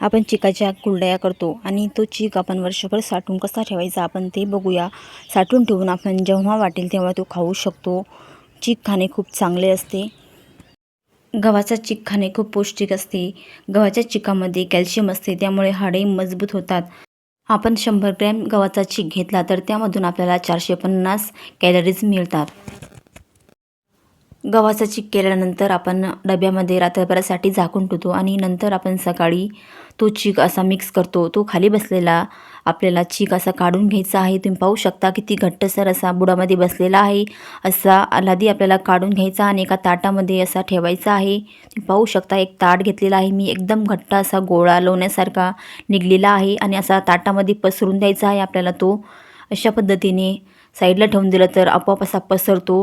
आपण चिकाच्या कुरडया करतो आणि तो चीक आपण वर्षभर साठवून कसा ठेवायचा आपण ते बघूया. साठवून ठेवून आपण जेव्हा वाटेल तेव्हा तो खाऊ शकतो. चीक खाणे खूप चांगले असते. गव्हाचा चीक खाणे खूप पौष्टिक असते. गव्हाच्या चिकामध्ये कॅल्शियम असते त्यामुळे हाडे मजबूत होतात. आपण शंभर ग्रॅम गव्हाचा चीक घेतला तर त्यामधून आपल्याला चारशे पन्नास कॅलरीज मिळतात. गव्हाचा चीक केल्यानंतर आपण डब्यामध्ये रात्रभरासाठी झाकून ठेवतो आणि नंतर आपण सकाळी तो चीक असा मिक्स करतो. तो खाली बसलेला आपल्याला चीक असा काढून घ्यायचा आहे. तुम्ही पाहू शकता किती घट्टसर असा बुडामध्ये बसलेला आहे. असा आलादी आपल्याला काढून घ्यायचा आणि एका ताटामध्ये असा ठेवायचा आहे. तुम्ही पाहू शकता एक ताट घेतलेला आहे. मी एकदम घट्ट असा गोळा लोण्यासारखा निघलेला आहे आणि असा ताटामध्ये पसरून द्यायचा आहे. आपल्याला तो अशा पद्धतीने साईडला ठेवून दिलं तर आपोआप असा पसरतो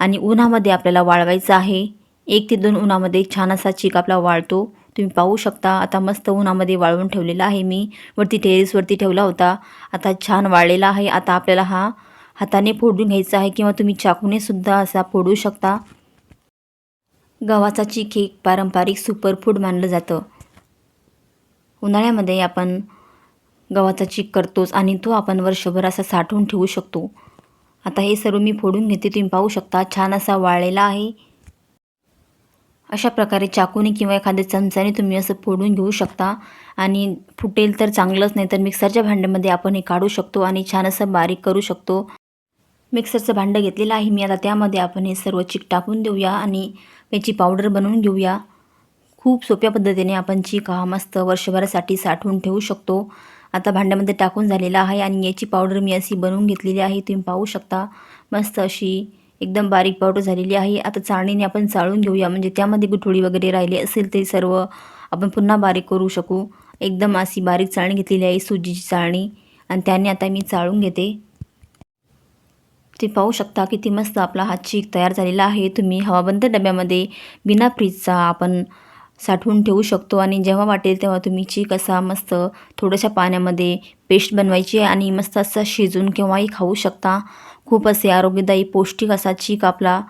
आणि उन्हामध्ये आपल्याला वाळवायचं आहे. एक ते दोन उन्हामध्ये छान असा चीक आपला वाळतो. तुम्ही पाहू शकता. आता मस्त उन्हामध्ये वाळवून ठेवलेला आहे मी. वरती टेरेसवरती ठेवला होता. आता छान वाळलेला आहे. आता आपल्याला हा हाताने फोडून घ्यायचा आहे किंवा तुम्ही चाकूने सुद्धा असा फोडू शकता. गव्हाचा चीक एक पारंपरिक सुपरफूड मानलं जातं. उन्हाळ्यामध्ये आपण गव्हाचा चीक करतोच आणि तो आपण वर्षभर असा साठवून ठेवू शकतो. आता हे सर्व मी फोडून घेते. तुम्ही पाहू शकता. छान असा वाळलेला आहे. अशा प्रकारे चाकूने किंवा एखाद्या चमच्याने तुम्ही असं फोडून घेऊ शकता. आणि फुटेल तर चांगलंच नाही तर मिक्सरच्या भांड्यामध्ये आपण हे काढू शकतो आणि छान असं बारीक करू शकतो. मिक्सरचं भांडं घेतलेलं आहे मी आता त्यामध्ये आपण हे सर्व चीक टाकून देऊया आणि याची पावडर बनवून घेऊया. खूप सोप्या पद्धतीने आपण चीक हा मस्त वर्षभरासाठी साठवून ठेवू शकतो. आता भांड्यामध्ये टाकून झालेला आहे आणि याची पावडर मी अशी बनवून घेतलेली आहे तुम्ही पाहू शकता. मस्त अशी एकदम बारीक पावडर झालेली आहे. आता चाळणीने आपण चाळून घेऊया. म्हणजे त्यामध्ये गुठळी वगैरे राहिली असेल ते सर्व आपण पुन्हा बारीक करू शकू. एकदम अशी बारीक चाळणी घेतलेली आहे सुजीची चाळणी. आणि त्याने आता मी चाळून घेते. ते पाहू शकता किती मस्त आपला हा चीक तयार झालेला आहे. तुम्ही हवाबंद डब्यामध्ये बिना फ्रीजचा आपण साठवून ठेवू शकतो आणि जेव्हा वाटेल तेव्हा तुम्ही चीक असा मस्त थोड्याशा पाण्यामध्ये पेस्ट बनवायची आहे आणि मस्त असं शिजून केव्हाही खाऊ शकता. खूप असे आरोग्यदायी पौष्टिक असा चीक आपला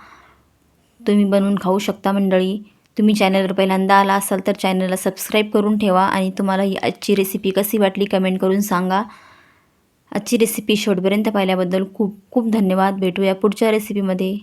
तुम्ही बनवून खाऊ शकता मंडळी. तुम्ही चॅनलवर पहिल्यांदा आला असाल तर चॅनलला सबस्क्राईब करून ठेवा आणि तुम्हाला ही आजची रेसिपी कशी वाटली कमेंट करून सांगा. आजची रेसिपी शेवटपर्यंत पाहिल्याबद्दल खूप खूप धन्यवाद. भेटूया पुढच्या रेसिपीमध्ये